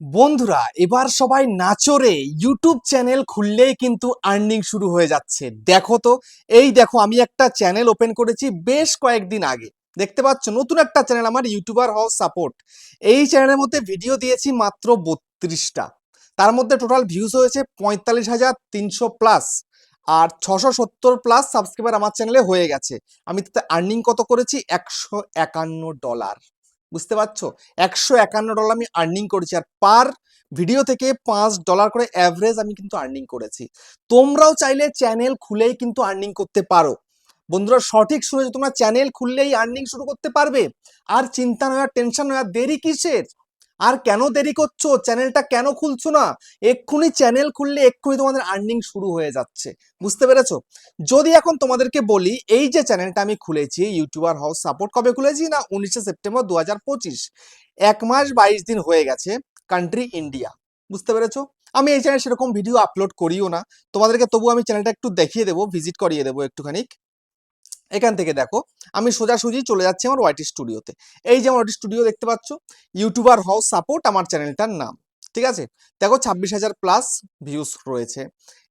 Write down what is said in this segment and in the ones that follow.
বন্ধুরা, এবার সবাই নাচরে ইউটিউব চ্যানেল খুললেই কিন্তু আর্নিং শুরু হয়ে যাচ্ছে। দেখো তো, এই দেখো, আমি একটা চ্যানেল ওপেন করেছি বেশ কয়েকদিন আগে। দেখতে পাচ্ছ, নতুন একটা চ্যানেল আমার ইউটিউবার হাউস সাপোর্ট এই চ্যানেলের মধ্যে ভিডিও দিয়েছি মাত্র বত্রিশটা। তার মধ্যে টোটাল ভিউজ হয়েছে পঁয়তাল্লিশ হাজার তিনশো প্লাস আর ছশো সত্তর প্লাস সাবস্ক্রাইবার আমার চ্যানেলে হয়ে গেছে। আমি তাতে আর্নিং কত করেছি? একশো একান্ন ডলার বুঝতে পারছ? একশো একান্ন ডলার আমি আর্নিং করেছি আর পার ভিডিও থেকে পাঁচ ডলার করে অ্যাভারেজ আমি কিন্তু আর্নিং করেছি। তোমরাও চাইলে চ্যানেল খুলেই কিন্তু আর্নিং করতে পারো। বন্ধুরা, সঠিক শুনেছো, তোমরা চ্যানেল খুললেই আর্নিং শুরু করতে পারবে। আর চিন্তা নয় আর টেনশন নয় আর দেরি কিসের? আর কেন দেরি করছ? চ্যানেলটা কেন খুলছো না? এক্ষুনি চ্যানেল খুললে এক্ষুনি তোমাদের আর্নিং শুরু হয়ে যাচ্ছে। বুঝতে পেরেছ? যদি এখন তোমাদেরকে বলি, এই যে চ্যানেলটা আমি খুলেছি, ইউটিউবার হাউস সাপোর্ট কবে খুলেছি না? উনিশে সেপ্টেম্বর দু এক মাস বাইশ দিন হয়ে গেছে কান্ট্রি ইন্ডিয়া বুঝতে পেরেছ? আমি এই চ্যানেল সেরকম ভিডিও আপলোড করিও না। তোমাদেরকে তবু আমি চ্যানেলটা একটু দেখিয়ে দেবো ভিজিট করিয়ে দেবো একটুখানি। এখান থেকে দেখো, আমি সোজাসুজি চলে যাচ্ছি আমার ওয়াইটি স্টুডিওতে এই যে আমার ওয়াইটি স্টুডিও দেখতে পাচ্ছ ইউটিউবার হাউস সাপোর্ট আমার চ্যানেলটার নাম, ঠিক আছে? দেখো ছাব্বিশ হাজার প্লাস ভিউজ রয়েছে।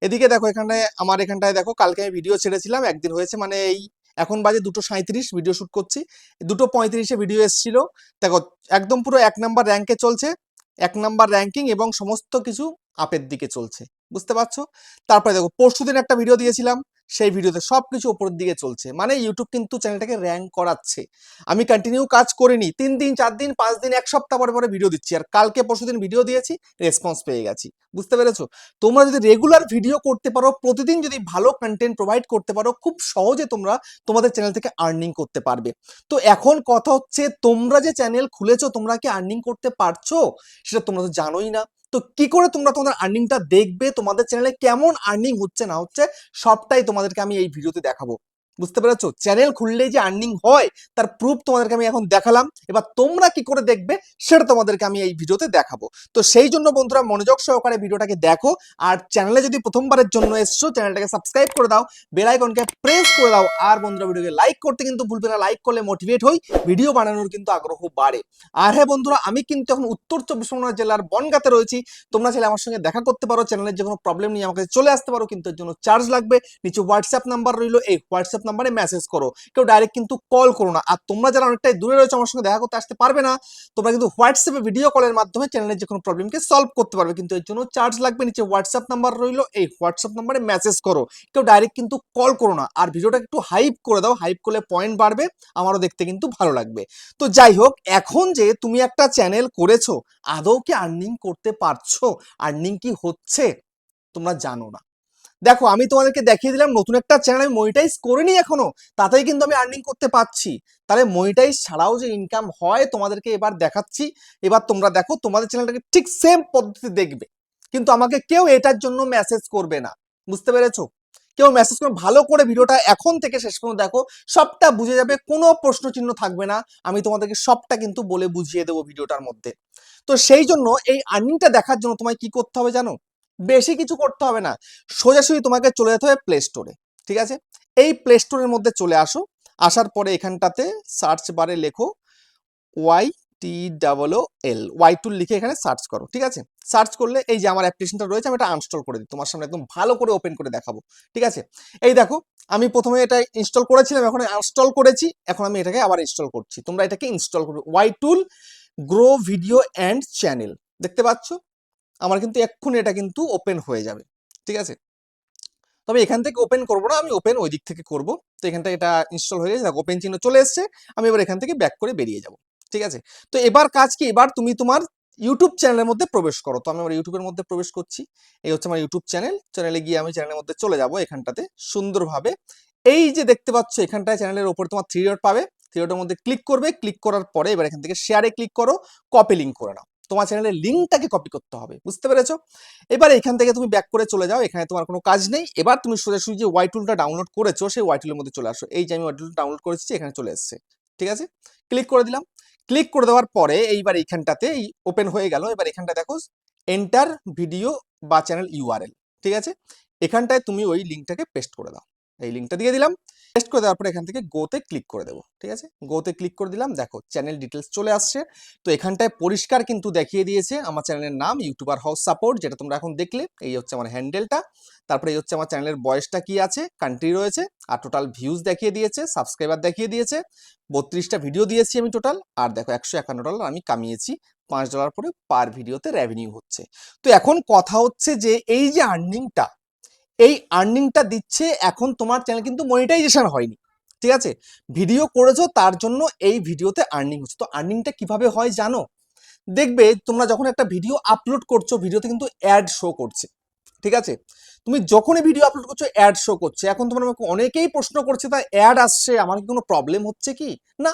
এদিকে দেখো এখানে আমার এখানটায় দেখো, কালকে আমি ভিডিও ছেড়েছিলাম, একদিন হয়েছে মানে এই এখন বাজে দুটো সাঁত্রিশ ভিডিও শুট করছি। দুটো পঁয়ত্রিশে ভিডিও এসেছিল। দেখো, একদম পুরো এক নাম্বার র্যাঙ্কে চলছে, এক নাম্বার র্যাঙ্কিং এবং সমস্ত কিছু আপের দিকে চলছে, বুঝতে পারছ? তারপরে দেখো পরশু দিন একটা ভিডিও দিয়েছিলাম সেই ভিডিওতে সব কিছু ওপরের দিকে চলছে। মানে ইউটিউব কিন্তু চ্যানেলটাকে র্যাঙ্ক করাচ্ছে। আমি কন্টিনিউ কাজ করিনি। তিন দিন, চার দিন, পাঁচ দিন, এক সপ্তাহ পরে পরে ভিডিও দিচ্ছি। আর কালকে, পরশু দিন ভিডিও দিয়েছি রেসপন্স পেয়ে গেছি। বুঝতে পেরেছ? তোমরা যদি রেগুলার ভিডিও করতে পারো, প্রতিদিন যদি ভালো কন্টেন্ট প্রোভাইড করতে পারো, খুব সহজে তোমরা তোমাদের চ্যানেল থেকে আর্নিং করতে পারবে। তো এখন কথা হচ্ছে, তোমরা যে চ্যানেল খুলেছো, তোমরা কি আর্নিং করতে পারছ? সেটা তোমরা তো জানোই না। তো কি করে তোমরা তোমাদের আর্নিংটা দেখবে? তোমাদের চ্যানেলে কেমন আর্নিং হচ্ছে না হচ্ছে, সবটাই তোমাদেরকে আমি এই ভিডিওতে দেখাবো। বুঝতে পেরেছ? চ্যানেল খুললেই যে আর্নিং হয়, তার প্রুফ তোমাদেরকে আমি এখন দেখালাম। এবার তোমরা কি করে দেখবে, সেটা তোমাদেরকে আমি এই ভিডিওতে দেখাবো। তো সেই জন্য বন্ধুরা মনোযোগ সহকারে ভিডিওটাকে দেখো, আর চ্যানেলে যদি প্রথমবারের জন্য এসছো চ্যানেলটাকে সাবস্ক্রাইব করে দাও বেল আইকনকে প্রেস করে দাও, আর বন্ধুরা ভিডিওকে লাইক করতে কিন্তু ভুলবে না। লাইক করলে মোটিভেট হই ভিডিও বানানোর কিন্তু আগ্রহ বাড়ে। আর হ্যাঁ বন্ধুরা, আমি কিন্তু এখন উত্তর চব্বিশ পরগনা জেলার বনগাতে রয়েছি। তোমরা চাইলে আমার সঙ্গে দেখা করতে পারো। চ্যানেলের যে কোনো প্রবলেম নিয়ে আমাকে চলে আসতে পারো, কিন্তু এর জন্য চার্জ লাগবে। নিচে হোয়াটসঅ্যাপ নাম্বার রইল, এই হোয়াটসঅ্যাপ নাম্বারে মেসেজ করো। কেউ ডাইরেক্ট কিন্তু কল করো না। আর তোমরা যারা অনেকটাই দূরে রয়েছে আমার সঙ্গে দেখা করতে আসতে পারবে না, তোমরা কিন্তু হোয়াটসঅ্যাপে ভিডিও কলের মাধ্যমে চ্যানেলের যে কোনো প্রবলেমকে সলভ করতে পারবে। কিন্তু এর জন্য চার্জ লাগবে নিচে হোয়াটসঅ্যাপ নাম্বার রইল। এই হোয়াটসঅ্যাপ নাম্বারে মেসেজ করো। কেউ ডাইরেক্ট কিন্তু কল করো না। আর ভিডিওটা একটু হাইপ করে দাও। হাইপ করলে পয়েন্ট বাড়বে। আমারও দেখতে কিন্তু ভালো লাগবে। তো যাই হোক, এখন যে তুমি একটা চ্যানেল করেছ, আদৌ কি আর্নিং করতে পারছ? আর্নিং কি হচ্ছে? তোমরা জানো না। দেখো, আমি তোমাদেরকে দেখিয়ে দিলাম, নতুন একটা চ্যানেল আমি মনিটাইজ করিনি এখনও, তাতেই কিন্তু আমি আর্নিং করতে পারছি। তাহলে মনিটাইজ ছাড়াও যে ইনকাম হয়, তোমাদেরকে এবার দেখাচ্ছি। এবার তোমরা দেখো, তোমাদের চ্যানেলটাকে ঠিক সেম পদ্ধতি দেখবে। কিন্তু আমাকে কেউ এটার জন্য মেসেজ করবে না। বুঝতে পেরেছ? কেউ মেসেজ করে ভালো করে ভিডিওটা এখন থেকে শেষ পর্যন্ত দেখো, সবটা বুঝে যাবে, কোনো প্রশ্ন চিহ্ন থাকবে না। আমি তোমাদেরকে সবটা কিন্তু বলে বুঝিয়ে দেবো ভিডিওটার মধ্যে। তো সেই জন্য এই আর্নিংটা দেখার জন্য তোমায় কি করতে হবে জানো? বেশি কিছু করতে হবে না। সোজাসুজি তোমাকে চলে যেতে হবে প্লে স্টোরে ঠিক আছে? এই প্লে স্টোরের মধ্যে চলে আসো, আসার পরে এখানটাতে সার্চ বারে লেখো Y T double O L Y tool লিখে এখানে সার্চ করো, ঠিক আছে? সার্চ করলে এই যে আমার অ্যাপ্লিকেশনটা রয়েছে, আমি এটা আনস্টল করে দিই, তোমার সামনে একদম ভালো করে ওপেন করে দেখাবো, ঠিক আছে? এই দেখো, আমি প্রথমে এটা ইনস্টল করেছিলাম, এখন আনস্টল করেছি, এখন আমি এটাকে আবার ইনস্টল করছি। তোমরা এটাকে ইনস্টল করবে Y tool grow video and channel দেখতে পাচ্ছ? আমার কিন্তু এক্ষুনি এটা কিন্তু ওপেন হয়ে যাবে, ঠিক আছে? তবে এখান থেকে ওপেন করব না, আমি ওপেন ওই দিক থেকে করব। তো এখান থেকে এটা ইনস্টল হয়ে গেছে ওপেন চিহ্ন চলে এসছে, আমি এবার এখান থেকে ব্যাক করে বেরিয়ে যাব, ঠিক আছে? তো এবার কাজ কি? এবার তুমি তোমার ইউটিউব চ্যানেলের মধ্যে প্রবেশ করো। তো আমি আমার ইউটিউবের মধ্যে প্রবেশ করছি। এই হচ্ছে আমার ইউটিউব চ্যানেল চ্যানেলে গিয়ে আমি চ্যানেলের মধ্যে চলে যাব এখানটাতে সুন্দরভাবে। এই যে দেখতে পাচ্ছ, এখানটায় চ্যানেলের ওপর তোমার থ্রি ডট পাবে। থ্রি ডটের মধ্যে ক্লিক করবে। ক্লিক করার পরে এবার এখান থেকে শেয়ারে ক্লিক করো কপি লিঙ্ক করে নাও। তোমার চ্যানেলের লিঙ্কটাকে কপি করতে হবে, বুঝতে পেরেছ? এবার এখান থেকে তুমি ব্যাক করে চলে যাও, এখানে তোমার কোনো কাজ নেই। এবার তুমি সোজাসুজি যে ওয়াই টুলটা ডাউনলোড করেছ, সেই ওয়াই টুলের মধ্যে চলে আসো। এই যে আমি ওয়াই টুলটা ডাউনলোড করেছি এখানে চলে এসেছে। ঠিক আছে? ক্লিক করে দিলাম। ক্লিক করে দেওয়ার পরে এইবার এইখানটাতে এই ওপেন হয়ে গেল। এবার এখানটা দেখো এন্টার ভিডিও বা চ্যানেল ইউআরএল ঠিক আছে? এখানটায় তুমি ওই লিঙ্কটাকে পেস্ট করে দাও। এই লিঙ্কটা দিয়ে দিলাম। টেস্ট করে দেওয়ার পরে এখান থেকে গোতে ক্লিক করে দেবো, ঠিক আছে? গোতে ক্লিক করে দিলাম, দেখো চ্যানেল ডিটেলস চলে আসছে। তো এখানটায় পরিষ্কার কিন্তু দেখিয়ে দিয়েছে আমার চ্যানেলের নাম ইউটিউবার হাউস সাপোর্ট যেটা তোমরা এখন দেখলে, এই হচ্ছে আমার হ্যান্ডেলটা তারপরে এই হচ্ছে আমার চ্যানেলের বয়সটা কি আছে কান্ট্রি রয়েছে, আর টোটাল ভিউজ দেখিয়ে দিয়েছে সাবস্ক্রাইবার দেখিয়ে দিয়েছে। বত্রিশটা ভিডিও দিয়েছি আমি টোটাল আর দেখো একশো একান্ন ডলার আমি কামিয়েছি, পাঁচ ডলার করে পার ভিডিওতে রেভিনিউ হচ্ছে। তো এখন কথা হচ্ছে যে, এই যে আর্নিংটা এই আর্নিংটা দিচ্ছে, এখন তোমার চ্যানেল কিন্তু মনিটাইজেশন হয়নি। ঠিক আছে? ভিডিও করেছ, তার জন্য এই ভিডিওতে আর্নিং হচ্ছে। তো আর্নিংটা কীভাবে হয় জানো? দেখবে তোমরা যখন একটা ভিডিও আপলোড করছ ভিডিওতে কিন্তু অ্যাড শো করছে। ঠিক আছে? তুমি যখনই ভিডিও আপলোড করছ অ্যাড শো করছে। এখন তোমার আমাকে অনেকেই প্রশ্ন করছে, তা অ্যাড আসছে, আমার কি কোনো প্রবলেম হচ্ছে কি? না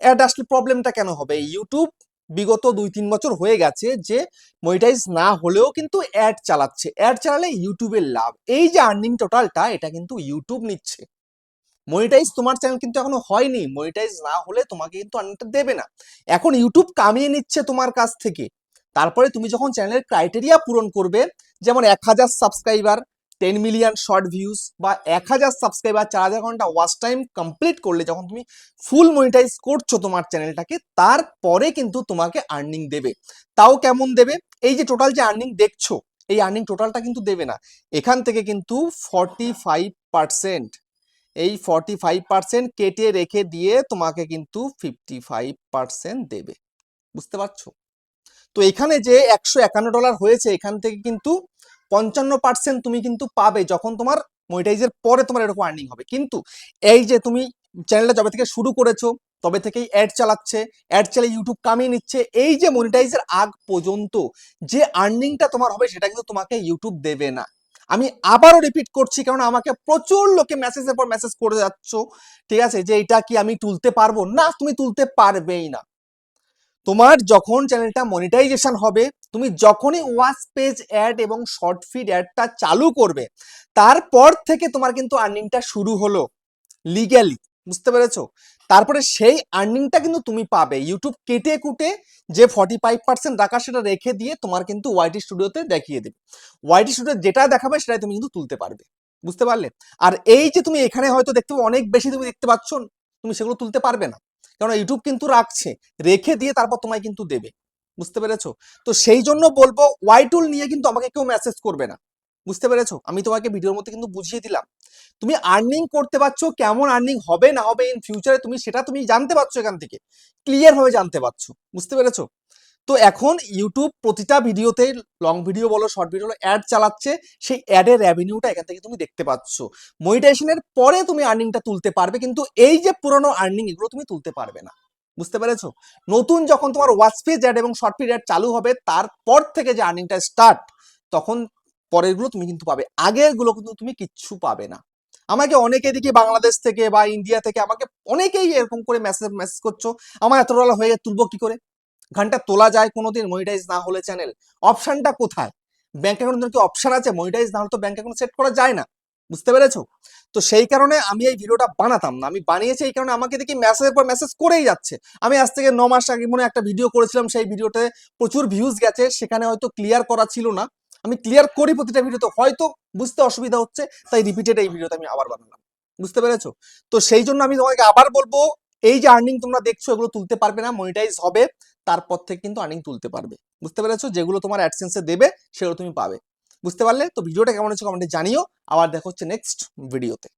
অ্যাড আসলে প্রবলেমটা কেন হবে? ইউটিউব বিগত দুই তিন বছর হয়ে গেছে যে মনিটাইজ না হলেও কিন্তু অ্যাড চালাচ্ছে। অ্যাড চালালে ইউটিউবের লাভ। এই যে আর্নিং টোটালটা এটা কিন্তু ইউটিউব নিচ্ছে। মনিটাইজ তোমার চ্যানেল কিন্তু এখনও হয়নি। মনিটাইজ না হলে তোমাকে কিন্তু আর্নিংটা দেবে না। এখন ইউটিউব কামিয়ে নিচ্ছে তোমার কাছ থেকে। তারপরে তুমি যখন চ্যানেলের ক্রাইটেরিয়া পূরণ করবে, যেমন এক হাজার subscriber ten million short views বা এক হাজার সাবস্ক্রাইবার চার হাজার ঘণ্টা ওয়াচ টাইম কমপ্লিট করলে যখন তুমি ফুল মনিটাইজ করছ তোমার চ্যানেলটাকে তারপরে কিন্তু তোমাকে আর্নিং দেবে। তাও কেমন দেবে? এই যে টোটাল যে আর্নিং দেখছ, এই আর্নিং টোটালটা কিন্তু দেবে না। এখান থেকে কিন্তু ফর্টি ফাইভ পার্সেন্ট এই ফর্টি ফাইভ পার্সেন্ট কেটে রেখে দিয়ে তোমাকে কিন্তু ফিফটি ফাইভ পার্সেন্ট দেবে। বুঝতে পারছ? তো এখানে যে একশো একান্ন ডলার হয়েছে, এখান থেকে কিন্তু পঞ্চান্ন পার্সেন্ট তুমি কিন্তু পাবে যখন তোমার মনিটাইজের পরে তোমার এরকম আর্নিং হবে। কিন্তু এই যে তুমি চ্যানেলটা যবে থেকে শুরু করেছ, তবে থেকেই অ্যাড চালাচ্ছে অ্যাড চালিয়ে ইউটিউব কামিয়ে নিচ্ছে, এই যে মনিটাইজের আগ পর্যন্ত যে আর্নিংটা তোমার হবে সেটা কিন্তু তোমাকে ইউটিউব দেবে না। আমি আবারও রিপিট করছি কারণ আমাকে প্রচুর লোকে মেসেজের পর মেসেজ করে যাচ্ছ, ঠিক আছে? যে এটা কি আমি তুলতে পারব? না, তুমি তুলতে পারবেই না। তোমার যখন চ্যানেলটা মনিটাইজেশন হবে, তুমি যখনই ওয়াচ পেজ অ্যাড এবং শর্ট ফিড অ্যাডটা চালু করবে, তারপর থেকে তোমার কিন্তু আর্নিংটা শুরু হলো লিগ্যালি বুঝতে পেরেছ? তারপরে সেই আর্নিংটা কিন্তু তুমি পাবে। ইউটিউব কেটে কুটে যে ফর্টি ফাইভ পার্সেন্ট রাখা সেটা রেখে দিয়ে তোমার কিন্তু ওয়াইটি স্টুডিওতে দেখিয়ে দেবে। ওয়াইটি স্টুডিও যেটা দেখাবে সেটাই তুমি কিন্তু তুলতে পারবে। বুঝতে পারলে? আর এই যে তুমি এখানে হয়তো দেখতে অনেক বেশি তুমি দেখতে পাচ্ছ, তুমি সেগুলো তুলতে পারবে না। কারণ ইউটিউব কিন্তু রাখছে। রেখে দিয়ে তারপর তোমায় কিন্তু দেবে। বুঝতে পেরেছ? তো সেই জন্য বলব ওয়াই টুল নিয়ে কিন্তু আমাকে কেউ মেসেজ করবে না। বুঝতে পেরেছ? আমি তোমাকে ভিডিওর মধ্যে কিন্তু বুঝিয়ে দিলাম। তুমি আর্নিং করতে পারছ, কেমন আর্নিং হবে না হবে ইন ফিউচারে তুমি সেটা তুমি জানতে পারছ এখান থেকে। ক্লিয়ার ভাবে জানতে পারছ। বুঝতে পেরেছ? তো এখন ইউটিউব প্রতিটা ভিডিওতে লং ভিডিও বলো শর্ট ভিডিও বলো অ্যাড চালাচ্ছে, সেই অ্যাডের রেভিনিউটা এখান থেকে তুমি দেখতে পাচ্ছ। মনিটাইজেশনের পরে তুমি আর্নিংটা তুলতে পারবে, কিন্তু এই যে পুরনো আর্নিং এগুলো তুমি তুলতে পারবে না। বুঝতে পেরেছ? নতুন যখন তোমার ওয়াচ পেজ অ্যাড এবং শর্ট পিরিয়ড চালু হবে, তারপর থেকে যে আর্নিংটা স্টার্ট তখন পরেরগুলো তুমি কিন্তু পাবে। আগেরগুলো কিন্তু তুমি কিচ্ছু পাবে না। আমাকে অনেকে দেখি বাংলাদেশ থেকে বা ইন্ডিয়া থেকে আমাকে অনেকেই এরকম করে মেসেজ মেসেজ করছ, আমার এত ডলার হয়ে তুলবো কি করে? ঘণ্টা তোলা যায় কোনোদিন মনিটাইজ না হলে চ্যানেল অপশনটা কোথায়? ব্যাংক অ্যাকাউন্ট কি অপশন আছে? মনিটাইজ না হলে তো ব্যাংক অ্যাকাউন্ট সেট করা যায় না। বুঝতে পেরেছ? তো সেই কারণে আমি এই ভিডিওটা বানাতাম না। আমি বানিয়েছি এই কারণে আমাকে দেখি মেসেজের পর মেসেজ করেই যাচ্ছে। আমি আজ থেকে ন মাস আগে মনে একটা ভিডিও করেছিলাম, সেই ভিডিওতে প্রচুর ভিউজ গেছে। সেখানে হয়তো ক্লিয়ার করা ছিল না। আমি ক্লিয়ার করি প্রতিটা ভিডিওতে, হয়তো বুঝতে অসুবিধা হচ্ছে, তাই রিপিটেড এই ভিডিওতে আমি আবার বানালাম। বুঝতে পেরেছ? তো সেই জন্য আমি তোমাকে আবার বলব, এই যে আর্নিং তোমরা দেখছ, এগুলো তুলতে পারবে না মনিটাইজ হবে। তারপর থেকে কিন্তু আর্নিং তুলতে পারবে। বুঝতে পেরেছ? যেগুলো তোমার অ্যাডসেন্সে দেবে, সেগুলো তুমি পাবে। বুঝতে পারলে? তো ভিডিওটা কেমন হচ্ছে কমেন্টে জানিও। আবার দেখো হচ্ছে নেক্সট ভিডিওতে